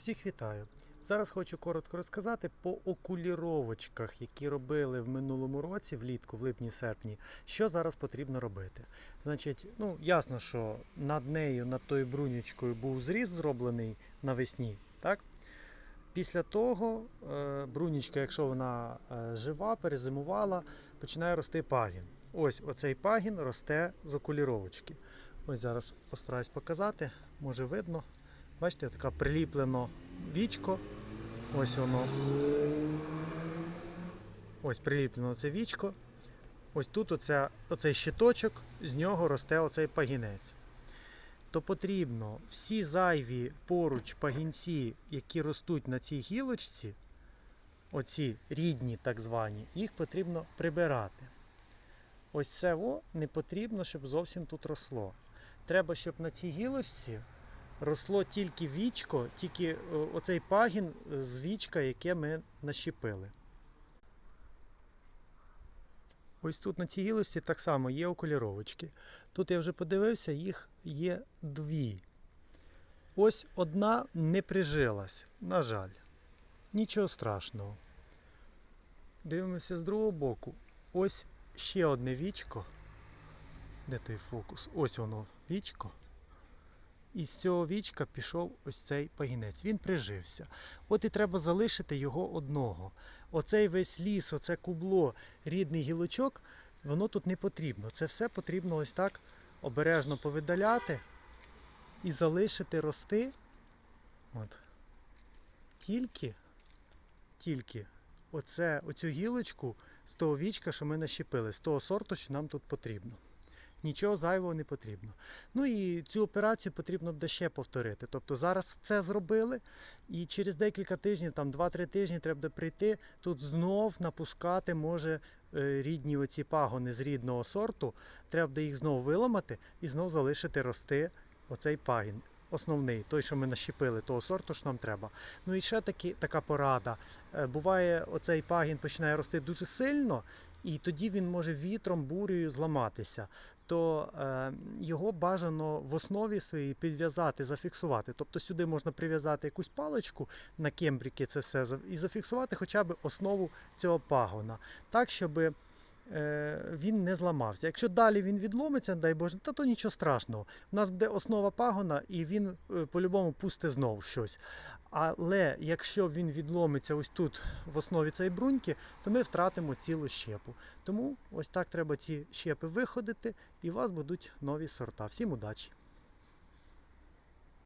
Всіх вітаю! Зараз хочу коротко розказати по окуліровочках, які робили в минулому році, влітку, в липні-серпні, що зараз потрібно робити. Значить, ну ясно, що над нею, над тою брунючкою, був зріз зроблений навесні. Так? Після того е, брунічка, якщо вона е, жива, перезимувала, починає рости пагін. Ось оцей пагін росте з окуліровочки. Ось зараз постараюсь показати, може видно. Бачите, така приліплено вічко. Ось воно. Ось приліплено це вічко. Ось тут оця, оцей щиточок, з нього росте оцей пагінець. То потрібно всі зайві поруч пагінці, які ростуть на цій гілочці, оці рідні так звані, їх потрібно прибирати. Ось це о, не потрібно, щоб зовсім тут росло. Треба, щоб на цій гілочці росло тільки вічко, тільки е, оцей пагін з вічка, яке ми нащепили. Ось тут на цій гілочці так само є окуліровочки. Тут я вже подивився, їх є дві. Ось одна не прижилась, на жаль. Нічого страшного. Дивимося з другого боку. Ось ще одне вічко. Де той фокус? Ось воно вічко. І з цього вічка пішов ось цей пагінець. Він прижився. От і треба залишити його одного. Оцей весь ліс, оце кубло, рідний гілочок, воно тут не потрібно. Це все потрібно ось так обережно повидаляти і залишити рости. От. Тільки, тільки оце, оцю гілочку з того вічка, що ми нащепили, з того сорту, що нам тут потрібно. Нічого зайвого не потрібно. Ну і цю операцію потрібно буде ще повторити. Тобто зараз це зробили, і через декілька тижнів, там 2-3 тижні, треба прийти, тут знов напускати може е, рідні оці пагони з рідного сорту. Треба буде їх знову виламати і знов залишити рости оцей пагін. Основний, той, що ми нащепили, того сорту, що нам треба. Ну і ще таки, така порада. Е, Буває, оцей пагін починає рости дуже сильно, і тоді він може вітром, бурею зламатися. То е, його бажано в основі своїй підв'язати, зафіксувати. Тобто сюди можна прив'язати якусь паличку на кембріки, це все і зафіксувати хоча б основу цього пагона, так, щоб він не зламався. Якщо далі він відломиться, дай Боже, та то нічого страшного. У нас буде основа пагона, і він е, по-любому пусте знову щось. Але якщо він відломиться ось тут в основі цієї бруньки, то ми втратимо цілу щепу. Тому ось так треба ці щепи виходити, і у вас будуть нові сорта. Всім удачі!